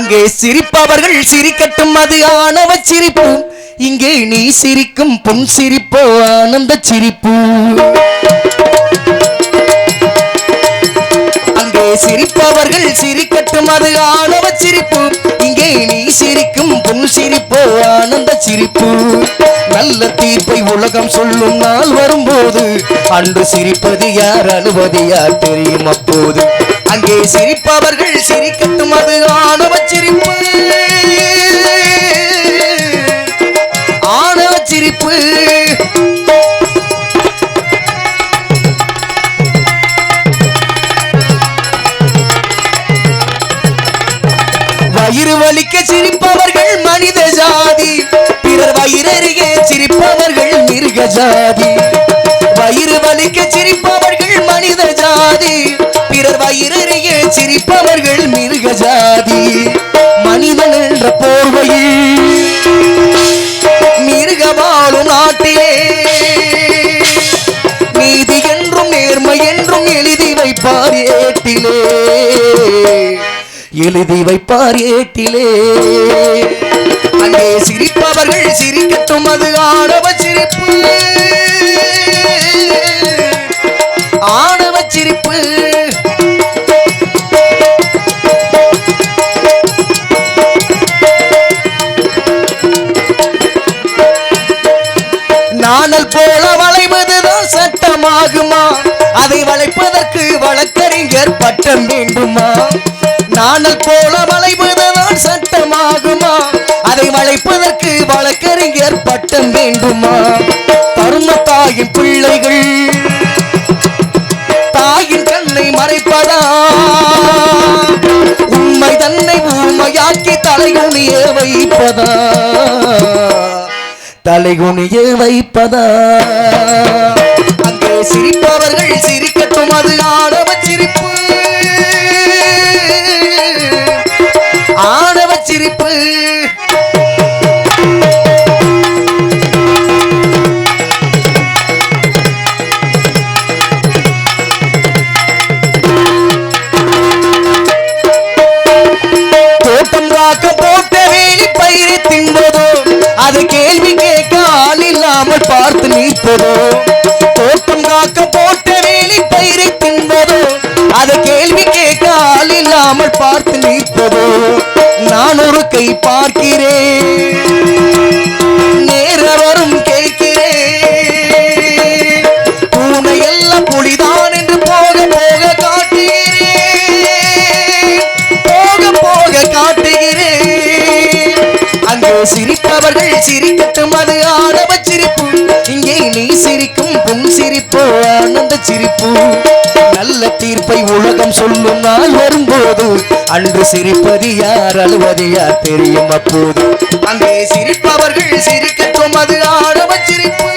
அங்கே சிரிப்பவர்கள் சிரிக்கட்டும் அது ஆணவ சிரிப்பு. இங்கே நீ சிரிக்கும் பொன் சிரிப்போ ஆனந்த சிரிப்பு. அங்கே சிரிப்பவர்கள் சிரிக்கட்டும் அது ஆணவ சிரிப்பு. இங்கே நீ சிரிக்கும் பொன் சிரிப்போ ஆனந்த சிரிப்பு. நல்ல தீர்ப்பை உலகம் சொல்லும் நாள் வரும்போது அன்று சிரிப்பது யார் அழுவது யார் தெரியும் அப்போது. அங்கே சிரிப்பவர்கள் சிரிக்கட்டும் அது ஆணவ சிரிப்பு. ஆணவ சிரிப்பு. வயிறு வலிக்க சிரிப்பவர்கள் மனித ஜாதி. பிறர் வயிறருகே சிரிப்பவர்கள் மிருக ஜாதி. வயிறு வலிக்க சிரிப்பவர்கள் மனித ஜாதி. பிறர் சிரிப்பவர்கள் மிருக ஜாதி மனிதன் என்ற போர்வையில் மிருக வாழும் நாட்டிலே. நீதி என்றும் நேர்மை என்றும் எழுதி வைப்பார் ஏட்டிலே. எழுதி வைப்பார் ஏட்டிலே. அங்கே சிரிப்பவர்கள் சிரிக்கட்டும் அது ஆணவ சிரிப்பு. ஆணவ சிரிப்பு. நியாயமாகுமா? அதை வளைப்பதற்கு வழக்கறிஞர் பட்டம் வேண்டுமா? நாணல் போல வளைவதுதான் சட்டமாகுமா? அதை வளைப்பதற்கு வழக்கறிஞர் பட்டம் வேண்டுமா? தரும தாயின் பிள்ளைகள் தாயின் கண்ணை மறைப்பதா? உண்மை தன்னை ஊமையாக்கி தலைகுனிய வைப்பதா? தலைகுனிய வைப்பதா? சிரிப்பவர்கள் சிரிக்கட்டும் அது ஆணவ நான் ஒரு கை பார்க்கிறேன். நேர வரும் கேட்கிறேன். பூனை எல்லாம் புலிதான் என்று போக போக காட்டுகிறேன். போக போக காட்டுகிறேன். அங்கே சிரிப்பவர்கள் சிரிக்கட்டும் அது ஆடவ சிரிப்பு. இங்கே நீ சிரிக்கும் புன் சிரிப்பு ஆனந்த சிரிப்பு. நல்ல தீர்ப்பை உலகம் சொல்லும் நாள் வரும். அன்று சிரிப்பது யார் அழுவது யார் தெரியும் அப்போது? அங்கே சிரிப்பவர்கள் சிரிக்கட்டும் அது ஆடவ சிரிப்பு.